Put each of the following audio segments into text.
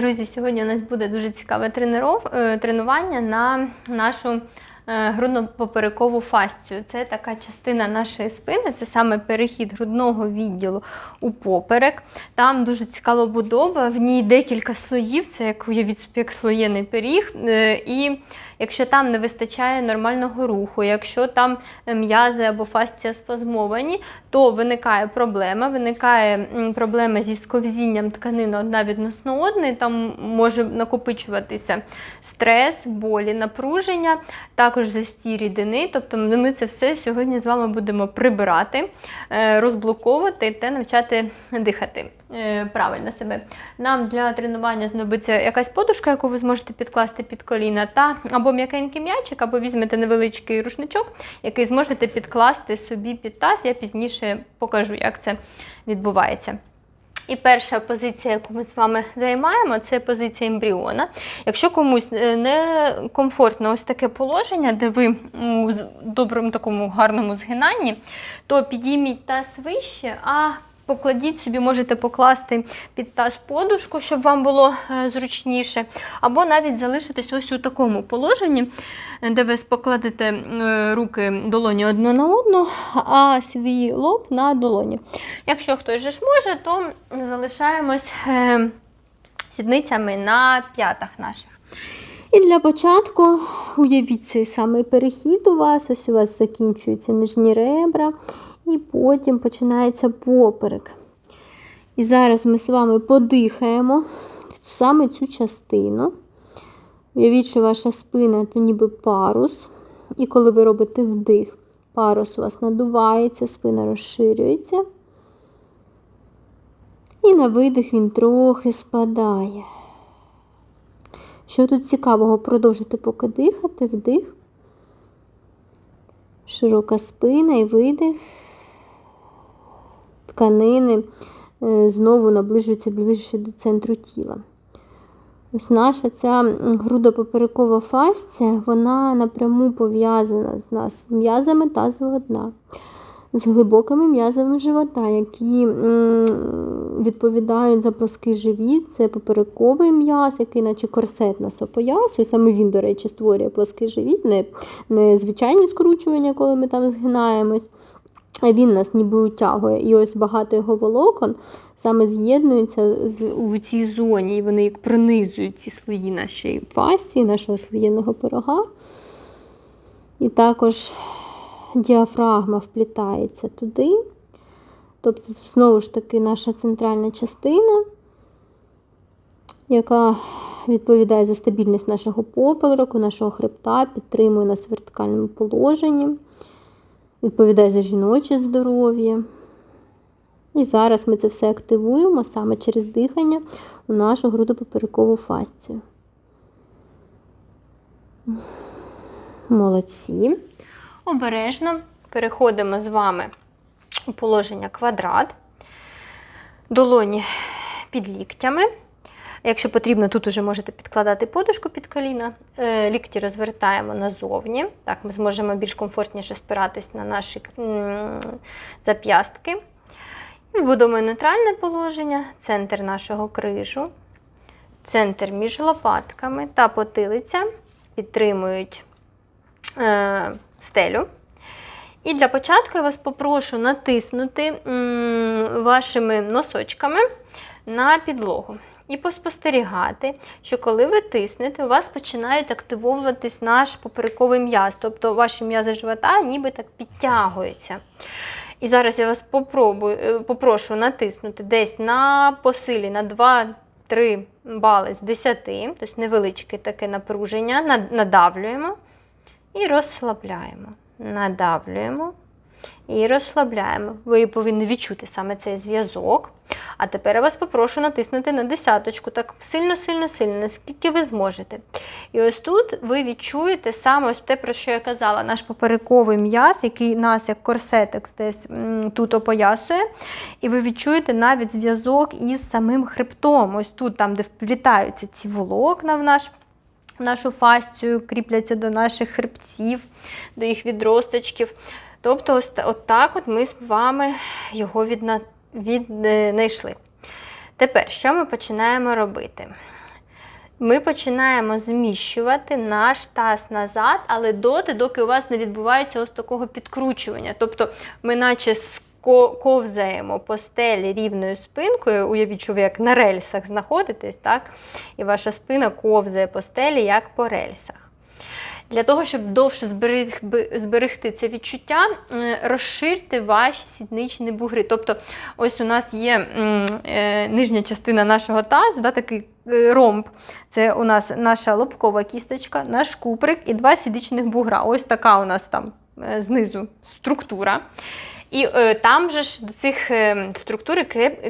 Друзі, сьогодні у нас буде дуже цікаве е, тренування на нашу е, грудно-поперекову фасцію. Це така частина нашої спини, це саме перехід грудного відділу у поперек. Там дуже цікава будова, в ній декілька слоїв, це як уявіть як слоєний пиріг. Е, І якщо там не вистачає нормального руху, якщо там м'язи або фасція спазмовані, то виникає проблема, виникає проблема зі сковзінням тканини одна відносно одної, там може накопичуватися стрес, болі, напруження, також застій рідини. Тобто ми це все сьогодні з вами будемо прибирати, е, розблоковувати та навчати дихати е, правильно себе. Нам для тренування знадобиться якась подушка, яку ви зможете підкласти під коліна, та або м'якенький м'ячик, або візьмете невеличкий рушничок, який зможете підкласти собі під таз. Я пізніше покажу, як це відбувається. І перша позиція, яку ми з вами займаємо, це позиція ембріона. Якщо комусь е, не комфортно ось таке положення, де ви у доброму такому гарному згинанні, то підійміть таз вище, а покладіть собі, можете покласти під таз подушку, щоб вам було е, зручніше, або навіть залишитись ось у такому положенні, е, де ви покладете е, руки долоні одну на одну, а свій лоб на долоні. Якщо хтось же ж може, то залишаємось сідницями на п'ятах наших. І для початку уявіть цей самий перехід у вас. Ось у вас закінчуються нижні ребра, і потім починається поперек. І зараз ми з вами подихаємо саме цю частину. Уявіть, що ваша спина то ніби парус. І коли ви робите вдих, парус у вас надувається, спина розширюється. І на видих він трохи спадає. Що тут цікавого? Продовжуйте поки дихати, вдих. Широка спина і видих. Тканини е, знову наближуються ближче до центру тіла. Ось наша ця грудопоперекова фасція, вона напряму пов'язана з нас м'язами тазового дна, з глибокими м'язами живота, які відповідають за плаский живіт. Це поперековий м'яз, який наче корсет нас опоясує. Саме він, до речі, створює плаский живіт, не, не звичайні скручування, коли ми там згинаємось. Він нас ніби утягує. І ось багато його волокон саме з'єднуються з- у цій зоні, і вони як пронизують ці слої нашої фасції, нашого слоєного пирога. І також діафрагма вплітається туди. Тобто, знову ж таки наша центральна частина, яка відповідає за стабільність нашого попереку, нашого хребта, підтримує нас в вертикальному положенні відповідає за жіноче здоров'я. І зараз ми це все активуємо саме через дихання у нашу грудопоперекову фасцію. Молодці. Обережно переходимо з вами у положення квадрат. Долоні під ліктями. Якщо потрібно, тут уже можете підкладати подушку під коліна. Е, Лікті розвертаємо назовні. Так, ми зможемо більш комфортніше спиратись на наші зап'ястки. І Вбудуємо нейтральне положення, центр нашого крижу, центр між лопатками та потилиця підтримують е, стелю. І для початку я вас попрошу натиснути вашими носочками на підлогу. І поспостерігати, що коли ви тиснете, у вас починають активовуватись наш поперековий м'яз, тобто ваші м'язи живота ніби так підтягуються. І зараз я вас попробую, е, попрошу натиснути десь на посилі на 2-3 бали з 10, тобто невеличке таке напруження, надавлюємо і розслабляємо. Надавлюємо і розслабляємо. Ви повинні відчути саме цей зв'язок. А тепер я вас попрошу натиснути на десяточку, так сильно, сильно, сильно, наскільки ви зможете. І ось тут ви відчуєте саме ось те, про що я казала, наш поперековий м'яз, який нас як корсетик десь тут опоясує. І ви відчуєте навіть зв'язок із самим хребтом. Ось тут, там, де вплітаються ці волокна в наш нашу фасцію, кріпляться до наших хребців, до їх відросточків. Тобто, ось от так от ми з вами його відна... віднайшли. Тепер, що ми починаємо робити? ми починаємо зміщувати наш таз назад, але доти, доки у вас не відбувається ось такого підкручування. Тобто ми наче ковзаємо по стелі рівною спинкою, уявіть, що ви як на рельсах знаходитесь, так? і ваша спина ковзає по стелі, як по рельсах. Для того, щоб довше зберег- зберегти це відчуття, розширте ваші сідничні бугри. Тобто, ось у нас є е, нижня частина нашого тазу, да, такий е, ромб. Це у нас наша лобкова кісточка, наш куприк і два сідничних бугра. Ось така у нас там е, знизу структура. І е, там же ж до цих е, структур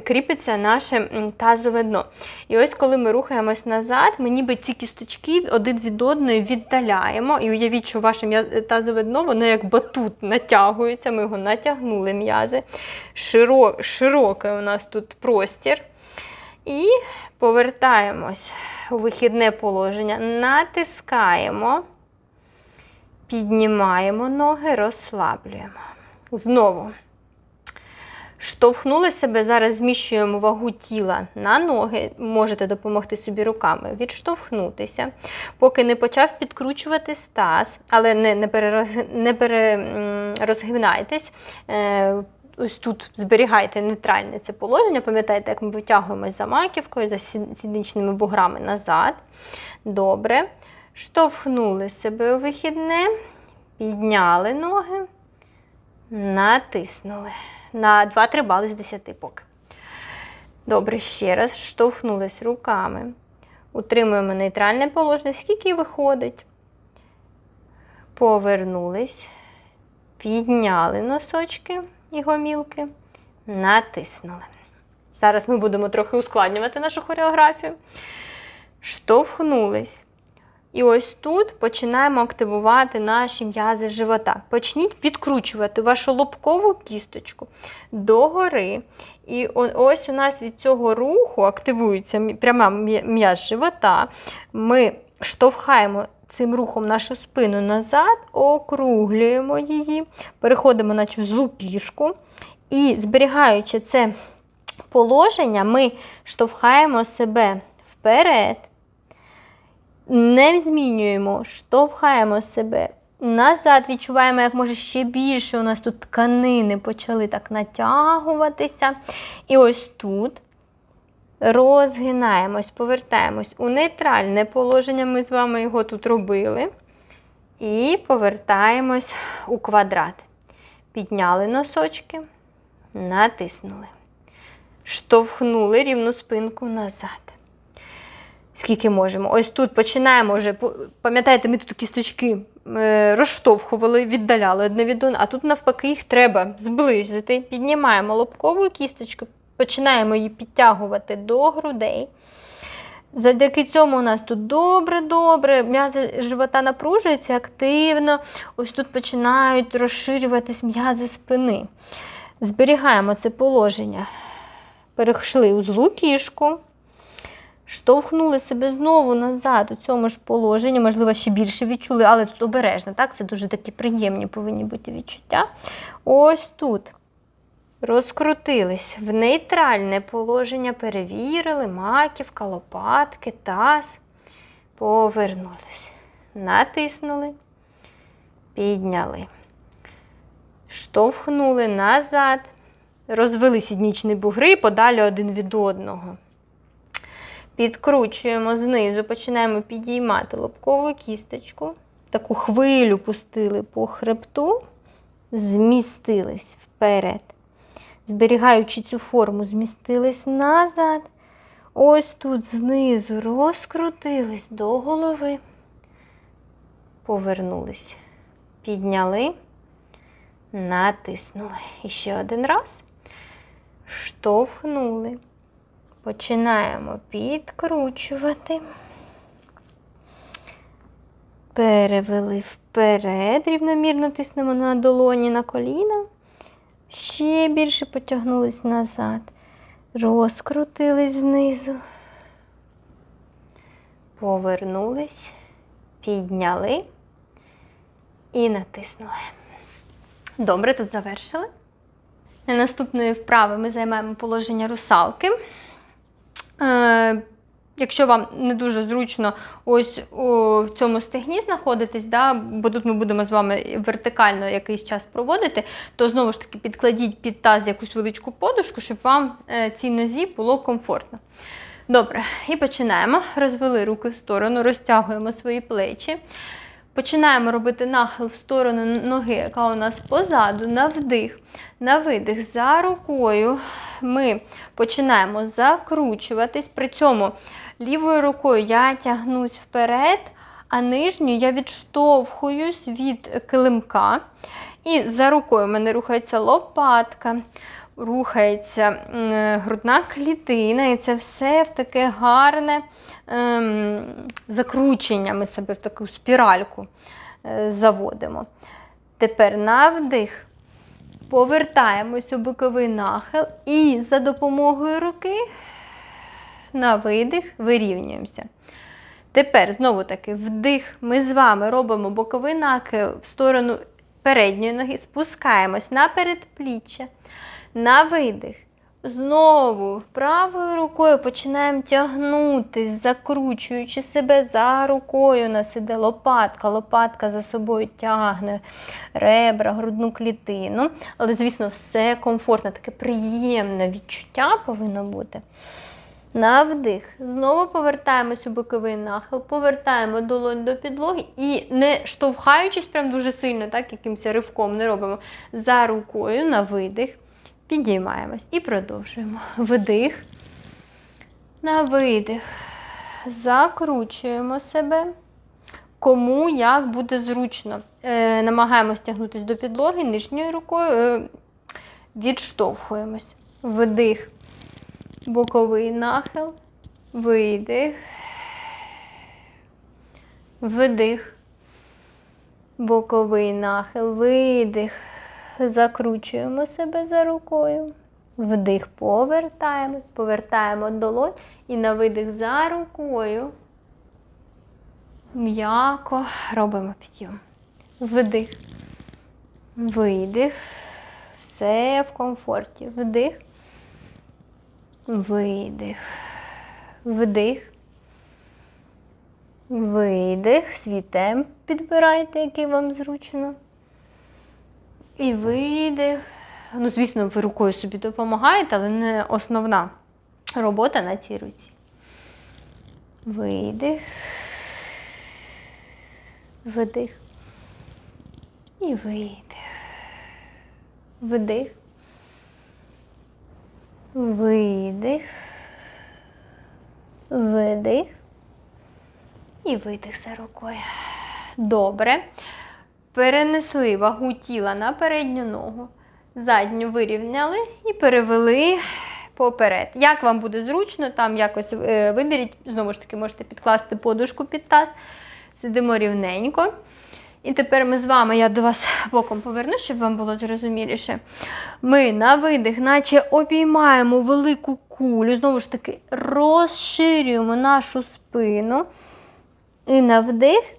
кріпиться наше тазове дно. І ось коли ми рухаємось назад, ми ніби ці кісточки один від одної віддаляємо. І уявіть, що ваше тазове дно, воно як батут натягується. Ми його натягнули м'язи. Широ, широкий у нас тут простір. І повертаємось у вихідне положення, натискаємо, піднімаємо ноги, розслаблюємо. Знову. Штовхнули себе, зараз зміщуємо вагу тіла на ноги, можете допомогти собі руками, відштовхнутися, поки не почав підкручувати стаз, але не, не, перероз, не перерозгинайтесь. Е, ось тут зберігайте нейтральне це положення. Пам'ятаєте, як ми витягуємось за маківкою, за сід- сідничними буграми назад. Добре. Штовхнули себе у вихідне, підняли ноги. Натиснули. На 2-3 бали з 10 поки. Добре, ще раз. Штовхнулись руками. Утримуємо нейтральне положення. Скільки виходить? Повернулись. Підняли носочки і гомілки. Натиснули. Зараз ми будемо трохи ускладнювати нашу хореографію. Штовхнулись. І ось тут починаємо активувати наші м'язи живота. Почніть підкручувати вашу лобкову кісточку догори. І ось у нас від цього руху активується пряма м'яз живота. Ми штовхаємо цим рухом нашу спину назад, округлюємо її, переходимо на цю злу кішку. І зберігаючи це положення, ми штовхаємо себе вперед. Не змінюємо, штовхаємо себе. Назад відчуваємо, як може ще більше. У нас тут тканини почали так натягуватися. І ось тут розгинаємось, повертаємось у нейтральне положення. Ми з вами його тут робили. І повертаємось у квадрат. Підняли носочки, натиснули. Штовхнули рівну спинку назад скільки можемо. Ось тут починаємо вже. Пам'ятаєте, ми тут кісточки е, розштовхували, віддаляли одне від одного, а тут навпаки їх треба зблизити. Піднімаємо лобкову кісточку, починаємо її підтягувати до грудей. Завдяки цьому у нас тут добре-добре, м'язи живота напружуються активно. Ось тут починають розширюватись м'язи спини. Зберігаємо це положення. Перейшли у злу кішку. Штовхнули себе знову назад у цьому ж положенні, можливо, ще більше відчули, але тут обережно, так? Це дуже такі приємні повинні бути відчуття. Ось тут. Розкрутились в нейтральне положення, перевірили, маківка, лопатки, таз. Повернулись. Натиснули, підняли. Штовхнули назад. Розвели сіднічні бугри подалі один від одного. Підкручуємо знизу, починаємо підіймати лобкову кісточку. Таку хвилю пустили по хребту, змістились вперед. Зберігаючи цю форму, змістились назад. Ось тут знизу розкрутились до голови. Повернулись. Підняли, натиснули. І ще один раз. Штовхнули. Починаємо підкручувати. Перевели вперед, рівномірно тиснемо на долоні на коліна. Ще більше потягнулись назад. Розкрутились знизу. Повернулись, підняли і натиснули. Добре, тут завершили. Наступної вправи ми займаємо положення русалки. Е, Якщо вам не дуже зручно ось у цьому стегні знаходитись, да, бо тут ми будемо з вами вертикально якийсь час проводити, то знову ж таки підкладіть під таз якусь величку подушку, щоб вам е, цій нозі було комфортно. Добре, і починаємо. Розвели руки в сторону, розтягуємо свої плечі. Починаємо робити нахил в сторону ноги, яка у нас позаду, на вдих, на видих. За рукою ми починаємо закручуватись. При цьому лівою рукою я тягнусь вперед, а нижньою я відштовхуюсь від килимка. І за рукою в мене рухається лопатка, рухається грудна клітина, і це все в таке гарне ем, закручення. Ми себе в таку спіральку е, заводимо. Тепер на вдих. Повертаємось у боковий нахил і за допомогою руки на видих вирівнюємося. Тепер знову таки вдих. Ми з вами робимо боковий нахил в сторону передньої ноги, спускаємось на передпліччя, на видих. Знову правою рукою починаємо тягнутись, закручуючи себе за рукою. Нас іде лопатка, лопатка за собою тягне ребра, грудну клітину. Але, звісно, все комфортно, таке приємне відчуття повинно бути. На вдих. Знову повертаємось у боковий нахил, повертаємо долонь до підлоги і не штовхаючись прям дуже сильно, так, якимось ривком не робимо. За рукою на видих. Підіймаємось і продовжуємо. Вдих. На видих. Закручуємо себе. Кому як буде зручно. Е, намагаємось тягнутися до підлоги нижньою рукою, е, відштовхуємось. Вдих. Боковий нахил. Видих. Вдих. Боковий нахил. Видих. Закручуємо себе за рукою. Вдих, повертаємось, повертаємо долонь і на видих за рукою. М'яко робимо підйом. Вдих. Видих. Все в комфорті. Вдих. Видих. Вдих. Видих. Свій темп підбирайте, який вам зручно. І видих. Ну, звісно, ви рукою собі допомагаєте, але не основна робота на цій руці. Видих. Вдих. І видих. Вдих. Видих. Видих. І видих за рукою. Добре. Перенесли вагу тіла на передню ногу. Задню вирівняли і перевели поперед. Як вам буде зручно, там якось е, виберіть, знову ж таки, можете підкласти подушку під таз. Сидимо рівненько. І тепер ми з вами, я до вас боком поверну, щоб вам було зрозуміліше. Ми на видих, наче обіймаємо велику кулю, знову ж таки, розширюємо нашу спину. І на вдих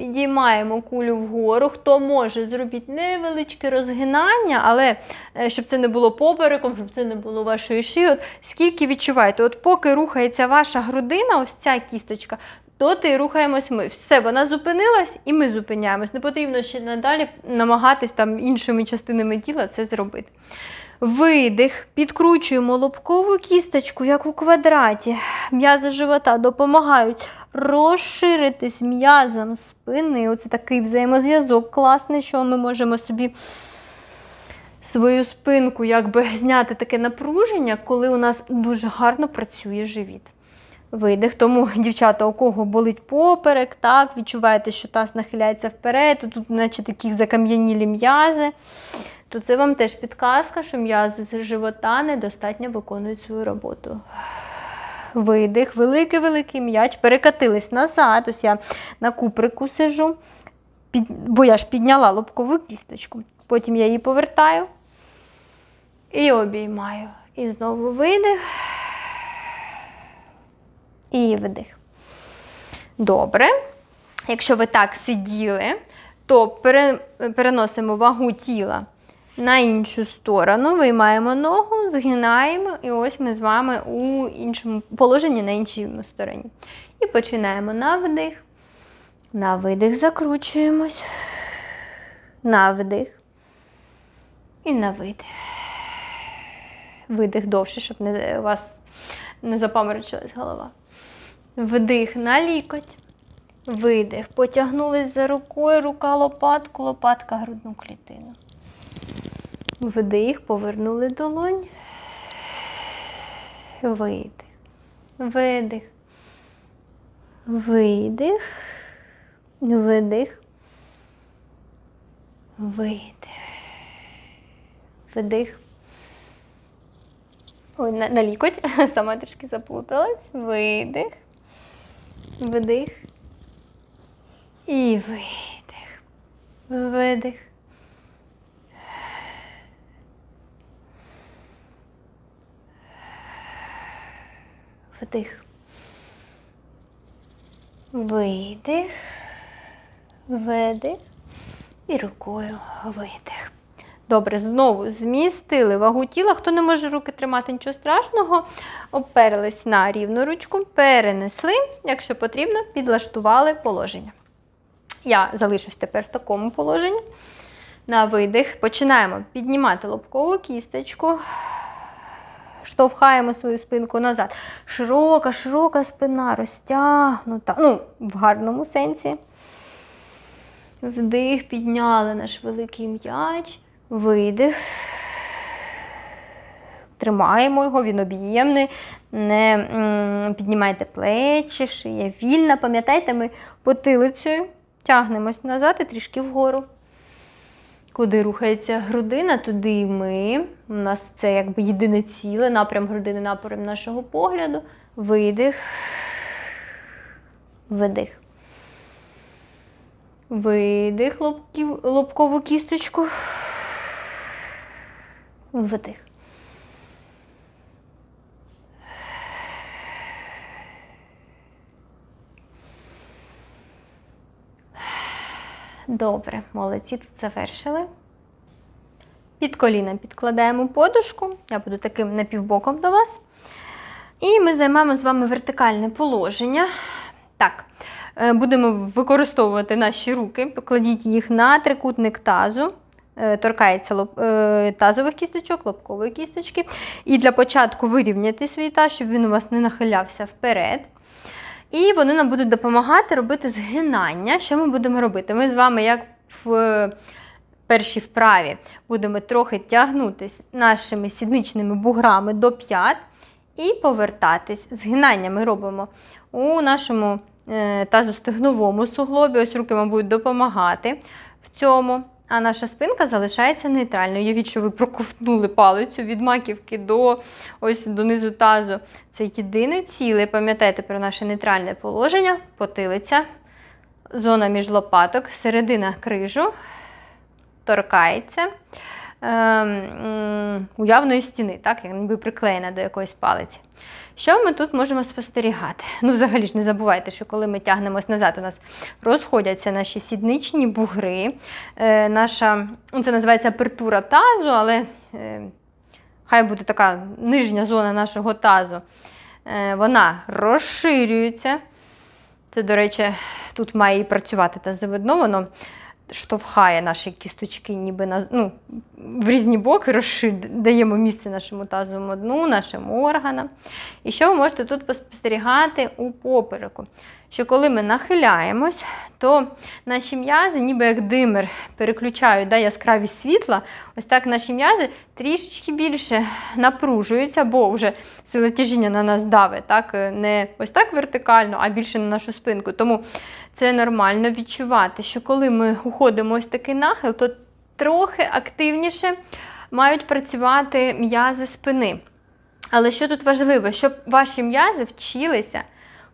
підіймаємо кулю вгору. Хто може, зробіть невеличке розгинання, але е, щоб це не було попереком, щоб це не було вашої шиї. От скільки відчуваєте, от поки рухається ваша грудина, ось ця кісточка, доти рухаємось ми. Все, вона зупинилась і ми зупиняємось. Не потрібно ще надалі намагатись там іншими частинами тіла це зробити. Видих, підкручуємо лобкову кісточку, як у квадраті. М'язи живота допомагають розширитись м'язом спини. Оце такий взаємозв'язок класний, що ми можемо собі свою спинку якби зняти таке напруження, коли у нас дуже гарно працює живіт. Видих. Тому, дівчата, у кого болить поперек, так, відчуваєте, що таз нахиляється вперед, тут, наче такі закам'янілі м'язи, то це вам теж підказка, що м'язи з живота недостатньо виконують свою роботу. Видих, великий-великий м'яч, перекатились назад. Ось я на куприку сижу, під, бо я ж підняла лобкову кісточку. Потім я її повертаю і обіймаю. І знову видих. І вдих. Добре. Якщо ви так сиділи, то переносимо вагу тіла на іншу сторону, виймаємо ногу, згинаємо, і ось ми з вами у іншому положенні на іншій стороні. І починаємо на вдих. На видих закручуємось. На вдих. І на видих. Видих довше, щоб не, у вас не запаморочилась голова. Вдих на лікоть. Видих. Потягнулись за рукою, рука лопатку, лопатка грудну клітину. Вдих, повернули долонь. Видих. Видих. Видих. Видих. Видих. Вдих. Ой, на, на лікоть. Сама трішки заплуталась. Видих. Вдих. І видих. Видих. Вдих. Видих. Видих. І рукою видих. Добре, знову змістили вагу тіла. Хто не може руки тримати, нічого страшного. Оперлись на рівну ручку, перенесли, якщо потрібно, підлаштували положення. Я залишусь тепер в такому положенні. На видих. Починаємо піднімати лобкову кісточку. Штовхаємо свою спинку назад. Широка, широка спина розтягнута. Ну, в гарному сенсі. Вдих, підняли наш великий м'яч. Видих. Тримаємо його, він об'ємний. Не піднімайте плечі, шия вільна. Пам'ятайте, ми потилицею тягнемось назад і трішки вгору. Куди рухається грудина, туди і ми. У нас це якби єдине ціле, напрям грудини, напрям нашого погляду. Видих. Видих. Видих лобків, лобкову кісточку. Видих. Добре, молодці, тут завершили. Під коліном підкладаємо подушку. Я буду таким напівбоком до вас. І ми займемо з вами вертикальне положення. Так, е, будемо використовувати наші руки, покладіть їх на трикутник тазу. Е, Торкається е, тазових кісточок, лобкової кісточки. І для початку вирівняйте свій таз, щоб він у вас не нахилявся вперед. І вони нам будуть допомагати робити згинання. Що ми будемо робити? Ми з вами, як в е, першій вправі, будемо трохи тягнутися нашими сідничними буграми до п'ят і повертатись. Згинання ми робимо у нашому тазостегновому суглобі. Ось руки вам будуть допомагати в цьому. А наша спинка залишається нейтральною. Уявіть, що ви проковтнули палицю від маківки до ось донизу тазу. Це єдине ціле. Пам'ятайте про наше нейтральне положення, потилиця, зона між лопаток, середина крижу, торкається ем, уявної стіни, так, як ніби приклеєна до якоїсь палиці. Що ми тут можемо спостерігати? Ну, взагалі ж не забувайте, що коли ми тягнемось назад, у нас розходяться наші сідничні бугри. Е, наша, ну, це називається апертура тазу, але е, хай буде така нижня зона нашого тазу. Е, вона розширюється. Це, до речі, тут має і працювати тазовидно, воно штовхає наші кісточки ніби на, ну, в різні боки, розшир... даємо місце нашому тазовому дну, нашим органам. І що ви можете тут спостерігати у попереку? Що коли ми нахиляємось, то наші м'язи, ніби як димер, переключають да, яскравість світла, ось так наші м'язи трішечки більше напружуються, бо вже сила тяжіння на нас давить, так? не ось так вертикально, а більше на нашу спинку. Тому це нормально відчувати, що коли ми уходимо ось такий нахил, то трохи активніше мають працювати м'язи спини. Але що тут важливо, щоб ваші м'язи вчилися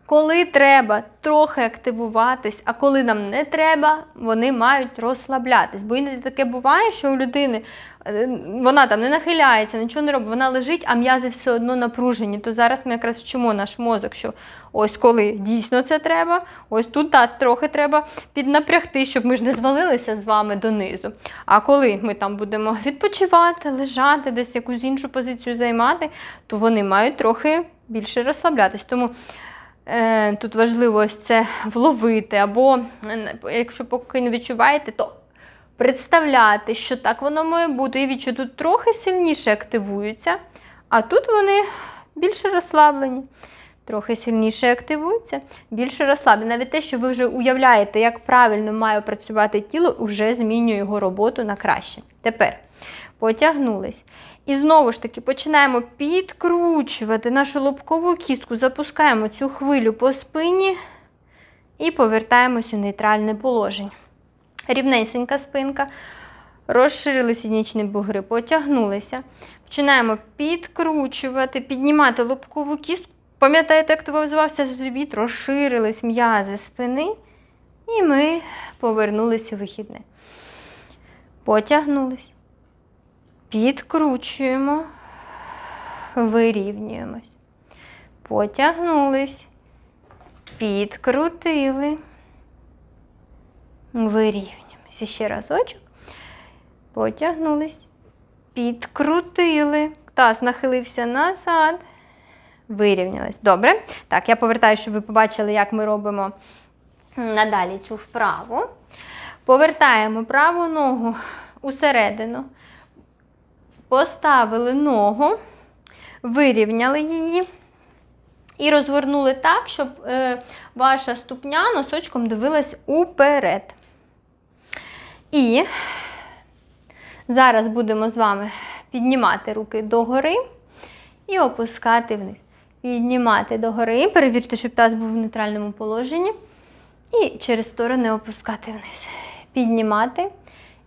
Коли треба трохи активуватись, а коли нам не треба, вони мають розслаблятись. Бо іноді таке буває, що у людини е, вона там не нахиляється, нічого не робить, вона лежить, а м'язи все одно напружені. То зараз ми якраз вчимо наш мозок, що ось коли дійсно це треба, ось тут так, трохи треба піднапрягти, щоб ми ж не звалилися з вами донизу. А коли ми там будемо відпочивати, лежати, десь якусь іншу позицію займати, то вони мають трохи більше розслаблятись. Тому тут важливо ось це вловити, або е, якщо поки не відчуваєте, то представляти, що так воно має бути. І що тут трохи сильніше активуються, а тут вони більше розслаблені. Трохи сильніше активуються, більше розслаблені. Навіть те, що ви вже уявляєте, як правильно має працювати тіло, вже змінює його роботу на краще. Тепер потягнулись. І знову ж таки починаємо підкручувати нашу лобкову кістку, запускаємо цю хвилю по спині і повертаємось у нейтральне положення. Рівнесенька спинка. Розширили сіднічні бугри, потягнулися. Починаємо підкручувати, піднімати лобкову кістку. Пам'ятаєте, як активізувався живіт, розширились м'язи спини. І ми повернулися в вихідне. Потягнулись. Підкручуємо, вирівнюємось. Потягнулись, підкрутили, вирівнюємося. Ще разочок. Потягнулись, підкрутили. Таз нахилився назад. Вирівнялись. Добре. Так, я повертаю, щоб ви побачили, як ми робимо надалі цю вправу. Повертаємо праву ногу усередину. Поставили ногу, вирівняли її і розвернули так, щоб е, ваша ступня носочком дивилась уперед. І зараз будемо з вами піднімати руки догори і опускати вниз. Піднімати догори, перевірте, щоб таз був в нейтральному положенні. І через сторони опускати вниз. Піднімати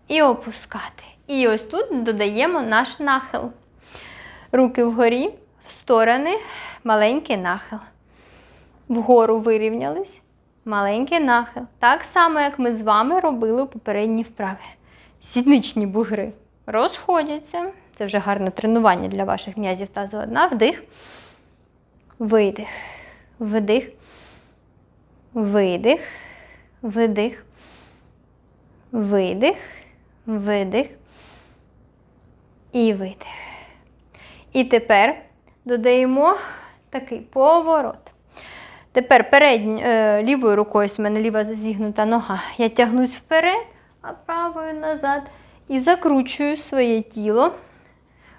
і опускати. І ось тут додаємо наш нахил. Руки вгорі, в сторони, маленький нахил. Вгору вирівнялись, маленький нахил. Так само, як ми з вами робили у попередній вправі. Сідничні бугри розходяться. Це вже гарне тренування для ваших м'язів тазу одна. Вдих, видих, вдих, видих, видих, видих, видих і видих. І тепер додаємо такий поворот. Тепер переднь, е, лівою рукою, ось у мене ліва зігнута нога. Я тягнусь вперед, а правою назад. І закручую своє тіло.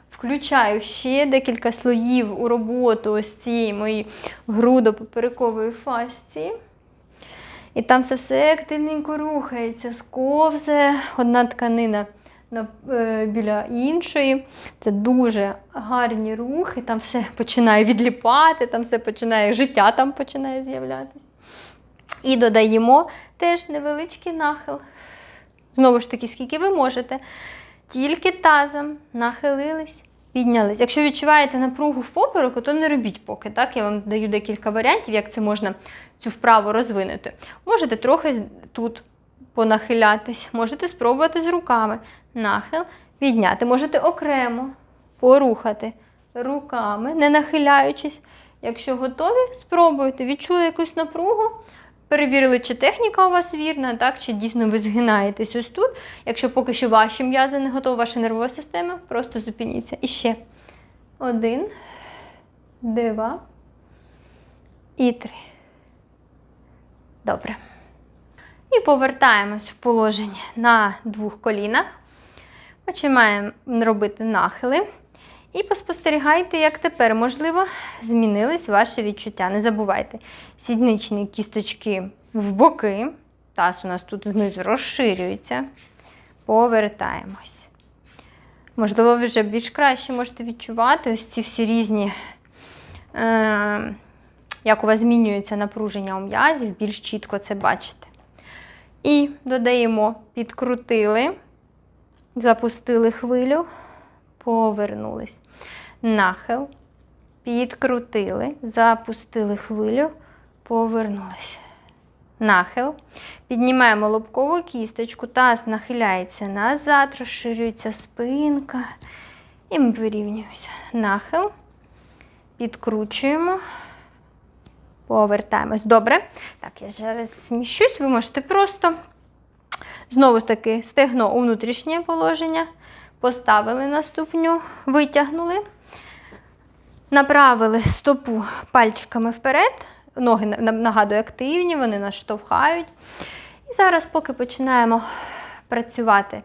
Включаю ще декілька слоїв у роботу ось цієї моєї грудопоперекової фасції. І там все все активненько рухається, сковзе одна тканина на, біля іншої. Це дуже гарні рухи, там все починає відліпати, там все починає, життя там починає з'являтися. І додаємо теж невеличкий нахил. Знову ж таки, скільки ви можете. Тільки тазом нахилились, піднялись. Якщо відчуваєте напругу в попереку, то не робіть поки. Так? Я вам даю декілька варіантів, як це можна цю вправу розвинути. Можете трохи тут понахилятись, можете спробувати з руками. Нахил, підняти. Можете окремо порухати руками, не нахиляючись. Якщо готові, спробуйте. Відчули якусь напругу. Перевірили, чи техніка у вас вірна, так, чи дійсно ви згинаєтесь ось тут. Якщо поки що ваші м'язи не готові, ваша нервова система, просто зупиніться. І ще один, два і три. Добре. І повертаємось в положення на двох колінах. Починаємо робити нахили. І поспостерігайте, як тепер, можливо, змінились ваші відчуття. Не забувайте, сідничні кісточки в боки. Таз у нас тут знизу розширюється. Повертаємось. Можливо, ви вже більш краще можете відчувати ось ці всі різні, е, як у вас змінюється напруження у м'язів, більш чітко це бачите. І додаємо, підкрутили, запустили хвилю повернулись. Нахил, підкрутили, запустили хвилю, Повернулися. Нахил. Піднімаємо лобкову кісточку, таз нахиляється назад, розширюється спинка. І ми вирівнюємося. Нахил. Підкручуємо. Повертаємось. Добре. Так, я зараз зміщусь. Ви можете просто знову ж таки стегно у внутрішнє положення. Поставили на ступню, витягнули. Направили стопу пальчиками вперед. Ноги на- нагадую активні, вони нас штовхають. І зараз, поки починаємо працювати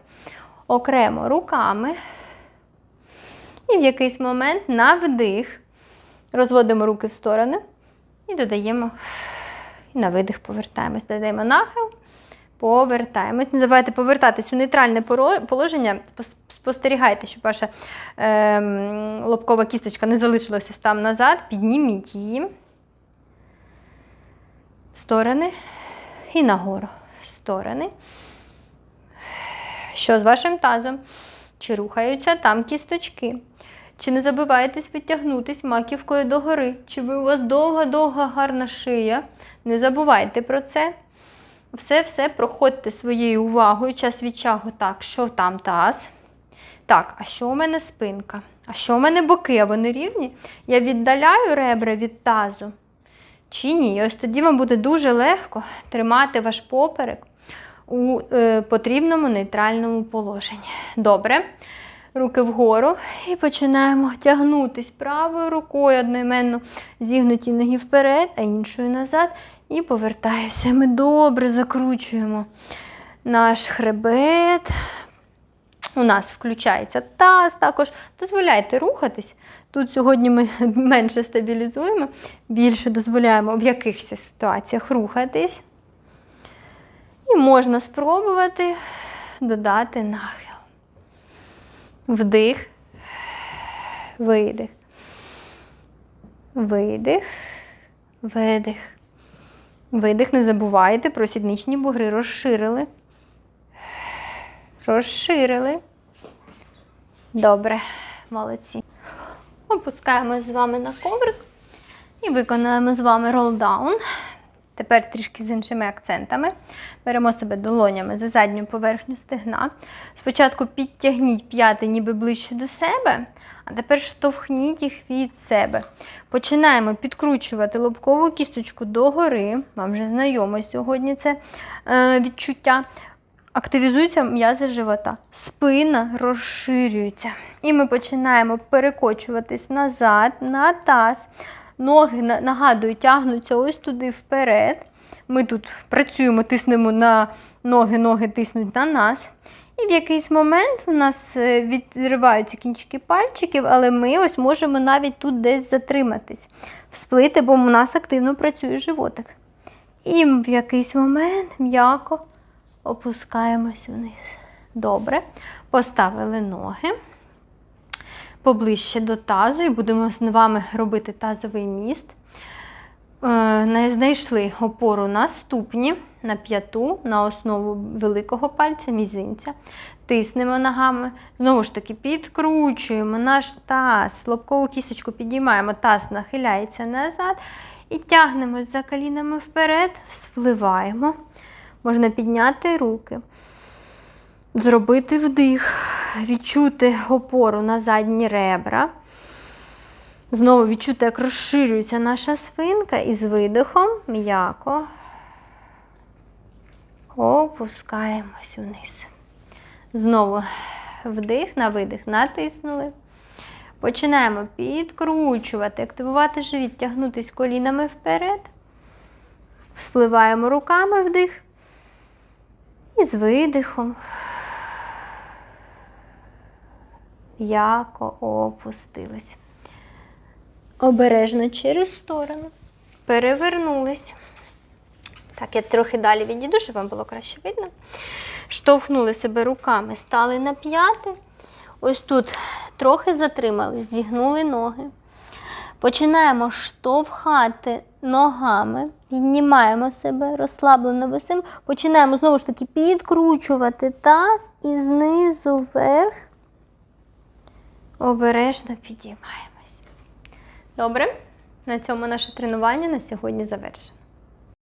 окремо руками, і в якийсь момент на вдих розводимо руки в сторони і додаємо і на видих повертаємось. Додаємо нахил, повертаємось. Не забувайте повертатись у нейтральне положення. Спостерігайте, щоб ваша ем, лобкова кісточка не залишилася там назад. Підніміть її в сторони і нагору. В сторони. Що з вашим тазом? Чи рухаються там кісточки? Чи не забиваєтесь підтягнутись маківкою догори? Чи ви у вас довга-довга гарна шия? Не забувайте про це. Все-все проходьте своєю увагою час від часу. Так, що там таз? Так, а що у мене спинка? А що у мене боки? А вони рівні? Я віддаляю ребра від тазу чи ні? І ось тоді вам буде дуже легко тримати ваш поперек у е, потрібному нейтральному положенні. Добре. Руки вгору і починаємо тягнутись правою рукою одноіменно зігнуті ноги вперед, а іншою назад. І повертаємося. Ми добре закручуємо наш хребет. У нас включається таз також. Дозволяйте рухатись. Тут сьогодні ми менше стабілізуємо, більше дозволяємо в якихось ситуаціях рухатись. І можна спробувати додати нахил. Вдих, видих. Видих, видих. Видих. Не забувайте про сідничні бугри. Розширили. Розширили. Добре, молодці. Опускаємось з вами на коврик і виконуємо з вами ролдаун. Тепер трішки з іншими акцентами. Беремо себе долонями за задню поверхню стегна. Спочатку підтягніть п'яти ніби ближче до себе, а тепер штовхніть їх від себе. Починаємо підкручувати лобкову кісточку догори. Вам вже знайомо сьогодні це е, відчуття. Активізуються м'язи живота. Спина розширюється. І ми починаємо перекочуватись назад, на таз. Ноги, на- нагадую, тягнуться ось туди вперед. Ми тут працюємо, тиснемо на ноги, ноги тиснуть на нас. І в якийсь момент у нас е, відриваються кінчики пальчиків, але ми ось можемо навіть тут десь затриматись, всплити, бо у нас активно працює животик. І в якийсь момент м'яко опускаємось вниз. Добре. Поставили ноги поближче до тазу і будемо з вами робити тазовий міст. Е, Знайшли опору на ступні, на п'яту, на основу великого пальця, мізинця. Тиснемо ногами. Знову ж таки, підкручуємо наш таз, лобкову кісточку підіймаємо, таз нахиляється назад. І тягнемось за колінами вперед, вспливаємо. Можна підняти руки, зробити вдих, відчути опору на задні ребра. Знову відчути, як розширюється наша спинка і з видихом м'яко опускаємось вниз. Знову вдих на видих натиснули. Починаємо підкручувати, активувати живіт, тягнутись колінами вперед. Вспливаємо руками вдих. І з видихом. М'яко опустились. Обережно через сторону. Перевернулись. Так, я трохи далі відійду, щоб вам було краще видно. Штовхнули себе руками, стали на п'яти. Ось тут трохи затримались, зігнули ноги. Починаємо штовхати ногами, піднімаємо себе, розслаблено висимо. Починаємо знову ж таки підкручувати таз і знизу вверх. Обережно підіймаємось. Добре, на цьому наше тренування на сьогодні завершено.